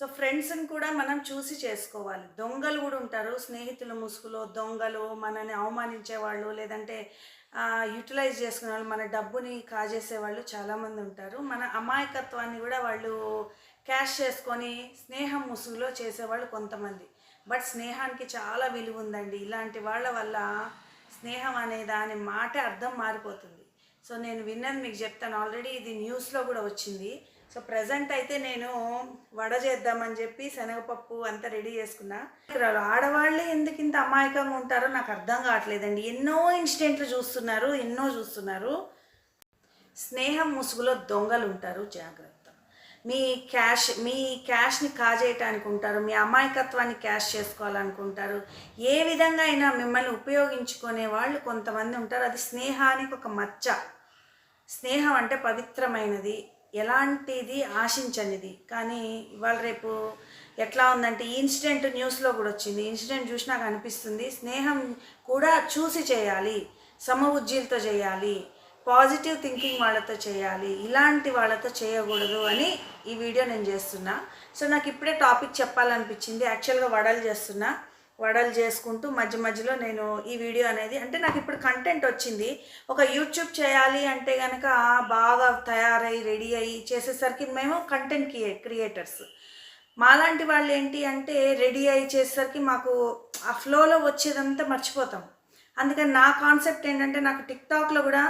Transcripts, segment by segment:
So ఫ్రెండ్స్ని కూడా మనం చూసి చేసుకోవాలి. దొంగలు కూడా ఉంటారు. స్నేహితుల ముసుగులో దొంగలు మనని అవమానించే వాళ్ళు లేదంటే యూటిలైజ్ చేసుకునే వాళ్ళు మన డబ్బుని కాజేసే వాళ్ళు చాలామంది ఉంటారు. మన అమాయకత్వాన్ని కూడా వాళ్ళు క్యాష్ చేసుకొని స్నేహం ముసుగులో చేసేవాళ్ళు కొంతమంది. బట్ స్నేహానికి చాలా విలువ ఉందండి. ఇలాంటి వాళ్ళ వల్ల స్నేహం అనే దాని మాట అర్థం మారిపోతుంది. సో నేను విన్నది మీకు చెప్తాను. ఆల్రెడీ ఇది న్యూస్లో కూడా వచ్చింది. సో ప్రజెంట్ అయితే నేను వడ చేద్దామని చెప్పి శనగపప్పు అంతా రెడీ చేసుకున్నా. ఆడవాళ్ళే ఎందుకు ఇంత అమాయకంగా ఉంటారో నాకు అర్థం కావట్లేదండి. ఎన్నో ఇన్సిడెంట్లు చూస్తున్నారు ఎన్నో చూస్తున్నారు. స్నేహం ముసుగులో దొంగలు ఉంటారు జాగ్రత్త. మీ క్యాష్ మీ క్యాష్ని కాజేయటానికి ఉంటారు మీ అమాయకత్వాన్ని క్యాష్ చేసుకోవాలనుకుంటారు. ఏ విధంగా అయినా మిమ్మల్ని ఉపయోగించుకునే వాళ్ళు కొంతమంది ఉంటారు. అది స్నేహానికి ఒక మచ్చ. స్నేహం అంటే పవిత్రమైనది. ఎలాంటిది ఆశించనిది. కానీ ఇవాళ రేపు ఎట్లా ఉందంటే ఈ ఇన్సిడెంట్ న్యూస్లో కూడా వచ్చింది. ఇన్సిడెంట్ చూసి నాకు అనిపిస్తుంది స్నేహం కూడా చూసి చేయాలి సమ ఉజ్జీలతో చేయాలి పాజిటివ్ థింకింగ్ వాళ్ళతో చేయాలి ఇలాంటి వాళ్ళతో చేయకూడదు అని ఈ వీడియో నేను చేస్తున్నా. సో నాకు ఇప్పుడే టాపిక్ చెప్పాలనిపించింది. యాక్చువల్గా వడలు చేస్తున్నా. వడలు చేసుకుంటూ మధ్య మధ్యలో నేను ఈ వీడియో అనేది అంటే నాకు ఇప్పుడు కంటెంట్ వచ్చింది. ఒక యూట్యూబ్ చేయాలి అంటే కనుక బాగా తయారై రెడీ అయ్యి చేసేసరికి మేము కంటెంట్ క్రియేటర్స్ మాలాంటి వాళ్ళు ఏంటి అంటే రెడీ అయ్యి చేసేసరికి మాకు ఆ ఫ్లోలో వచ్చేదంతా మర్చిపోతాం. అందుకని నా కాన్సెప్ట్ ఏంటంటే నాకు టిక్టాక్లో కూడా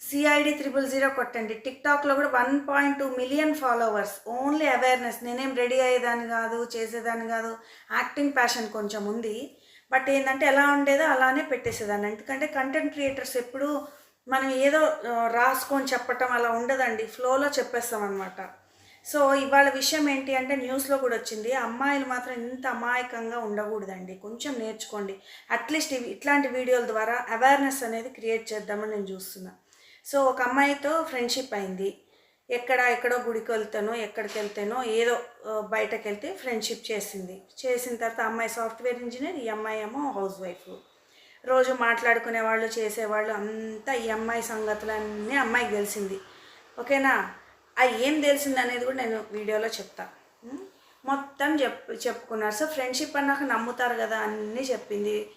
సిఐడి త్రిబుల్ జీరో కొట్టండి. టిక్టాక్లో కూడా one point two million followers only awareness నేనేం రెడీ అయ్యేదాన్ని కాదు చేసేదాన్ని కాదు. యాక్టింగ్ ప్యాషన్ కొంచెం ఉంది. బట్ ఏంటంటే ఎలా ఉండేదో అలానే పెట్టేసేదాన్ని. ఎందుకంటే కంటెంట్ క్రియేటర్స్ ఎప్పుడు మనం ఏదో రాసుకొని చెప్పటం అలా ఉండదండి. ఫ్లోలో చెప్పేస్తాం అనమాట సో ఇవాళ విషయం ఏంటి అంటే న్యూస్లో కూడా వచ్చింది. అమ్మాయిలు మాత్రం ఇంత అమాయకంగా ఉండకూడదండి. కొంచెం నేర్చుకోండి. అట్లీస్ట్ ఇవి ఇట్లాంటి వీడియోల ద్వారా అవేర్నెస్ అనేది క్రియేట్ చేద్దామని నేను చూస్తున్నాను సో ఒక అమ్మాయితో ఫ్రెండ్షిప్ అయింది. ఎక్కడ ఎక్కడో గుడికి వెళ్తానో ఎక్కడికి వెళ్తానో ఏదో బయటకు వెళ్తే ఫ్రెండ్షిప్ చేసింది. చేసిన తర్వాత అమ్మాయి సాఫ్ట్వేర్ ఇంజనీర్ ఈ అమ్మాయి ఏమో హౌస్ వైఫ్. రోజు మాట్లాడుకునే వాళ్ళు చేసేవాళ్ళు అంతా ఈ అమ్మాయి సంగతులన్నీ అమ్మాయికి తెలిసింది. ఓకేనా? అది ఏం తెలిసింది అనేది కూడా నేను వీడియోలో చెప్తా. మొత్తం చెప్ చెప్పుకున్నారు. సో ఫ్రెండ్షిప్ అన్నాక నమ్ముతారు కదా అన్నీ చెప్పింది.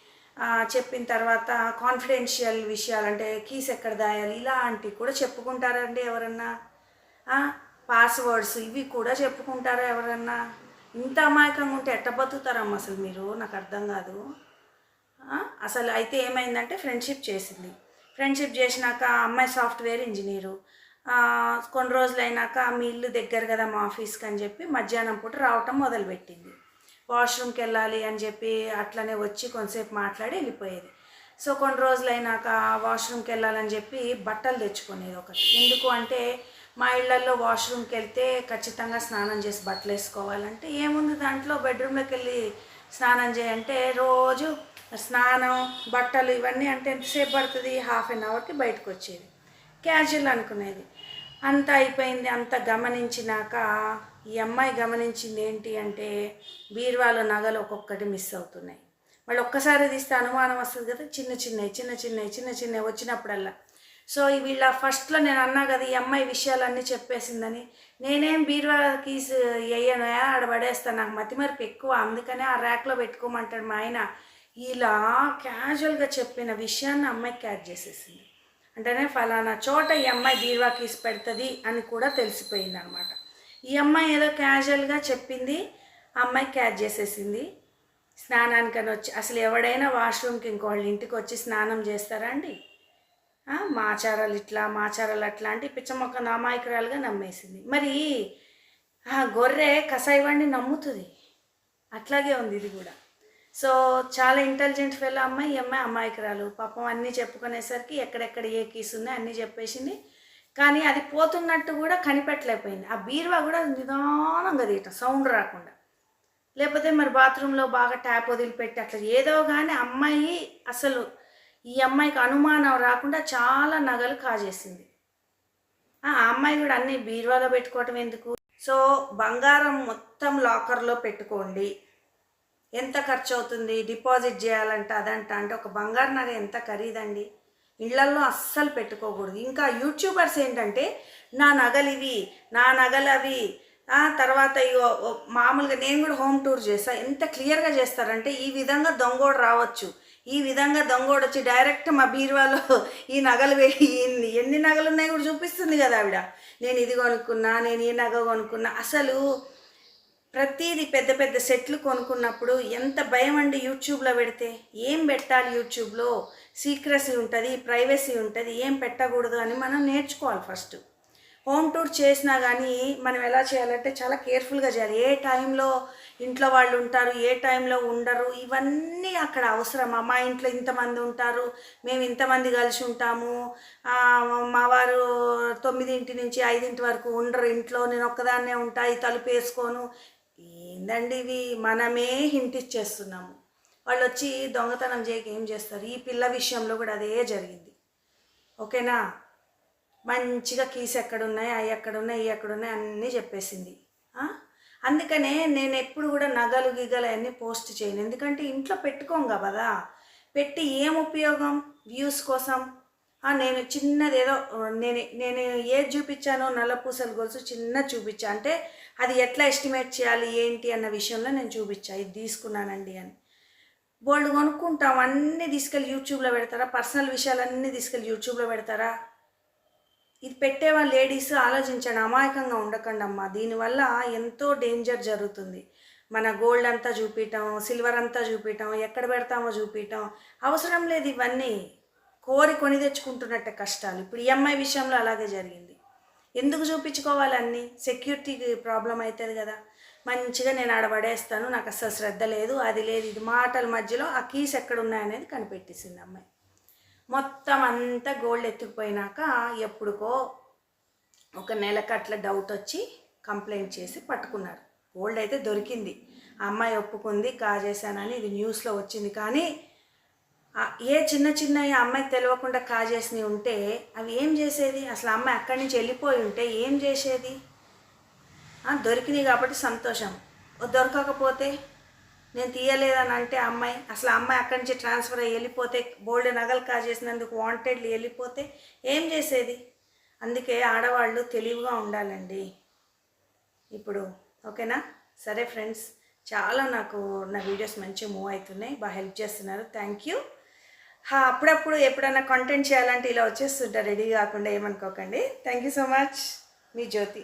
చెప్పిన తర్వాత కాన్ఫిడెన్షియల్ విషయాలు అంటే కీస్ ఎక్కడ దాయాలి? ఇలాంటివి కూడా చెప్పుకుంటారండి ఎవరన్నా. పాస్వర్డ్స్ ఇవి కూడా చెప్పుకుంటారా ఎవరన్నా? ఇంత అమాయకంగా ఉంటే ఎట్ట బతుకుతారమ్మ అసలు మీరు? నాకు అర్థం కాదు. అసలు అయితే ఏమైందంటే ఫ్రెండ్షిప్ చేసింది. ఫ్రెండ్షిప్ చేసినాక అమ్మాయి సాఫ్ట్వేర్ ఇంజనీరు కొన్ని రోజులు అయినాక మీ ఇల్లు దగ్గర కదా మా ఆఫీస్కి అని చెప్పి మధ్యాహ్నం పూట రావటం మొదలుపెట్టింది. వాష్రూమ్కి వెళ్ళాలి అని చెప్పి అట్లనే వచ్చి కొంతసేపు మాట్లాడి వెళ్ళిపోయేది. సో కొన్ని రోజులు అయినాక వాష్రూమ్కి వెళ్ళాలని చెప్పి బట్టలు తెచ్చుకునేది ఒకటి. ఎందుకు అంటే మా ఇళ్ళలో వాష్రూమ్కి వెళ్తే ఖచ్చితంగా స్నానం చేసి బట్టలు వేసుకోవాలంటే ఏముంది దాంట్లో? బెడ్రూమ్లోకి వెళ్ళి స్నానం చేయంటే రోజు స్నానం బట్టలు ఇవన్నీ అంటే ఎంతసేపు పడుతుంది? హాఫ్ అన్ అవర్కి బయటకు వచ్చేది క్యాజువల్ అనుకునేది. అంత అయిపోయింది అంత గమనించినాక ఈ అమ్మాయి గమనించింది ఏంటి అంటే బీర్వాల నగలు ఒక్కొక్కటి మిస్ అవుతున్నాయి. మళ్ళీ ఒక్కసారి తీస్తే అనుమానం వస్తుంది కదా చిన్న చిన్నవి చిన్న చిన్నవి చిన్న చిన్నవి వచ్చినప్పుడల్లా. సో వీళ్ళ ఫస్ట్లో నేను అన్నా కదా ఈ అమ్మాయి విషయాలన్నీ చెప్పేసిందని నేనేం బీరువా కీస్ వేయను ఆడ పడేస్తాను నాకు మతిమరుపు ఎక్కువ అందుకనే ఆ ర్యాక్లో పెట్టుకోమంటాడు మా ఆయన. ఇలా క్యాజువల్గా చెప్పిన విషయాన్ని అమ్మాయి క్యాచ్ చేసేసింది. అంటేనే ఫలానా చోట ఈ అమ్మాయి బీరువా కీస్ పెడుతుంది అని కూడా తెలిసిపోయింది అనమాట ఈ అమ్మాయి ఏదో క్యాజువల్గా చెప్పింది అమ్మాయి క్యాచ్ చేసేసింది. స్నానానికని వచ్చి అసలు ఎవడైనా వాష్రూమ్కి ఇంకోళ్ళ ఇంటికి వచ్చి స్నానం చేస్తారా అండి? మాచారాలు ఇట్లా మాచారాలు అట్లా అంటే పిచ్చమొక్క నామాయకురాలుగా నమ్మేసింది. మరి ఆ గొర్రె కసాయివాడిని నమ్ముతుంది. అట్లాగే ఉంది ఇది కూడా. సో చాలా ఇంటెలిజెంట్ ఫెలో అమ్మాయి. ఈ అమ్మాయి అమాయకురాలు. పాపం అన్నీ చెప్పుకునేసరికి ఎక్కడెక్కడ ఏ కీస్ ఉన్నాయి అన్నీ చెప్పేసింది. కానీ అది పోతున్నట్టు కూడా కనిపెట్టలేకపోయింది. ఆ బీరువా కూడా నిదానంగా తీయటం సౌండ్ రాకుండా. లేకపోతే మరి బాత్రూంలో బాగా ట్యాప్ వదిలిపెట్టి అట్లా ఏదో కానీ అమ్మాయి అసలు ఈ అమ్మాయికి అనుమానం రాకుండా చాలా నగలు కాజేసింది. ఆ అమ్మాయి కూడా అన్ని బీరువాలో పెట్టుకోవటం ఎందుకు? సో బంగారం మొత్తం లాకర్లో పెట్టుకోండి. ఎంత ఖర్చు అవుతుంది డిపాజిట్ చేయాలంటే అదంట అంటే ఒక బంగారు నగ ఎంత ఖరీదండి? ఇళ్ళల్లో అస్సలు పెట్టుకోకూడదు. ఇంకా యూట్యూబర్స్ ఏంటంటే నా నగలు ఇవి నా నగలు అవి తర్వాత ఇగో మామూలుగా నేను కూడా హోమ్ టూర్ చేస్తా. ఎంత క్లియర్గా చేస్తారంటే ఈ విధంగా దొంగోడు రావచ్చు. ఈ విధంగా దొంగోడు వచ్చి డైరెక్ట్ మా బీరువాలో ఈ నగలు వే- ఎన్ని నగలు ఉన్నాయి కూడా చూపిస్తుంది కదా ఆవిడ. నేను ఇది కొనుక్కున్నా నేను ఈ నగ కొనుక్కున్నా. అసలు ప్రతిదీ పెద్ద పెద్ద సెట్లు కొనుక్కున్నప్పుడు ఎంత భయం అండి యూట్యూబ్లో పెడితే. ఏం పెట్టాలి యూట్యూబ్లో? సీక్రసీ ఉంటుంది ప్రైవసీ ఉంటుంది ఏం పెట్టకూడదు అని మనం నేర్చుకోవాలి ఫస్ట్. హోమ్ టూర్ చేసినా కానీ మనం ఎలా చేయాలంటే చాలా కేర్ఫుల్గా చేయాలి. ఏ టైంలో ఇంట్లో వాళ్ళు ఉంటారు ఏ టైంలో ఉండరు ఇవన్నీ అక్కడ అవసరమా? మా ఇంట్లో ఇంతమంది ఉంటారు మేము ఇంతమంది కలిసి ఉంటాము. మా వారు తొమ్మిదింటి నుంచి ఐదింటి వరకు ఉండరు ఇంట్లో నేను ఒక్కదాన్నే ఉంటా ఈ తలుపు వేసుకోను ఏందండి ఇవి? మనమే హింట్ ఇచ్చేస్తున్నాము. వాళ్ళు వచ్చి దొంగతనం చేయక ఏం చేస్తారు? ఈ పిల్ల విషయంలో కూడా అదే జరిగింది. ఓకేనా? మంచిగా కీస్ ఎక్కడున్నాయి అవి ఎక్కడున్నాయి ఇవి ఎక్కడున్నాయి అన్నీ చెప్పేసింది. అందుకనే నేను ఎప్పుడు కూడా నగలు గిగలు అవన్నీ పోస్ట్ చేయను. ఎందుకంటే ఇంట్లో పెట్టుకోం కదా. పెట్టి ఏం ఉపయోగం? వ్యూస్ కోసం నేను చిన్నది ఏదో నేను నేను ఏది చూపించానో నల్ల పూసల గొలుసు చిన్న చూపించా. అంటే అది ఎట్లా ఎస్టిమేట్ చేయాలి ఏంటి అన్న విషయంలో నేను చూపించా. ఇది తీసుకున్నానండి అని. బోల్డ్ కొనుక్కుంటాం అన్నీ తీసుకెళ్ళి యూట్యూబ్లో పెడతారా? పర్సనల్ విషయాలన్నీ తీసుకెళ్ళి యూట్యూబ్లో పెడతారా? ఇది పెట్టేవా లేడీస్ ఆలోచించండి అమాయకంగా ఉండకండి అమ్మా. దీనివల్ల ఎంతో డేంజర్ జరుగుతుంది. మన గోల్డ్ అంతా చూపించటం సిల్వర్ అంతా చూపించటం ఎక్కడ పెడతామో చూపించటం అవసరం లేదు ఇవన్నీ. కోరి కొని తెచ్చుకుంటున్నట్టే కష్టాలు. ఇప్పుడు ఈఎంఐ విషయంలో అలాగే జరిగింది. ఎందుకు చూపించుకోవాలి అన్నీ? సెక్యూరిటీకి ప్రాబ్లం అవుతుంది కదా. మంచిగా నేను ఆడ పడేస్తాను నాకు అస్సలు శ్రద్ధ లేదు అది లేదు ఇది మాటల మధ్యలో ఆ కీస్ ఎక్కడ ఉన్నాయనేది కనిపెట్టేసింది అమ్మాయి. మొత్తం అంతా గోల్డ్ ఎత్తుకుపోయినాక ఎప్పుడుకో ఒక నెలకు అట్లా డౌట్ వచ్చి కంప్లైంట్ చేసి పట్టుకున్నారు. గోల్డ్ అయితే దొరికింది. ఆ అమ్మాయి ఒప్పుకుంది కాజేశానని ఇది న్యూస్లో వచ్చింది. కానీ ఏ చిన్న చిన్న అమ్మాయికి తెలియకుండా కాజేసినవి ఉంటే అవి ఏం చేసేది? అసలు ఆ అమ్మాయి అక్కడి నుంచి వెళ్ళిపోయి ఉంటే ఏం చేసేది? దొరికినాయి కాబట్టి సంతోషం. దొరకకపోతే నేను తీయలేదని అంటే అమ్మాయి అసలు అమ్మాయి అక్కడి నుంచి ట్రాన్స్ఫర్ అయ్యి వెళ్ళిపోతే బోల్డ్ నగలు కాజేసినందుకు వాంటెడ్లు వెళ్ళిపోతే ఏం చేసేది? అందుకే ఆడవాళ్ళు తెలివిగా ఉండాలండి. ఇప్పుడు ఓకేనా? సరే ఫ్రెండ్స్ చాలా నాకు నా వీడియోస్ మంచిగా మూవ్ అవుతున్నాయి. బాగా హెల్ప్ చేస్తున్నారు. Thank you. అప్పుడప్పుడు ఎప్పుడైనా కంటెంట్ చేయాలంటే ఇలా వచ్చేస్తుంటా రెడీ కాకుండా ఏమనుకోకండి. థ్యాంక్ యూ సో మచ్ మీ జ్యోతి.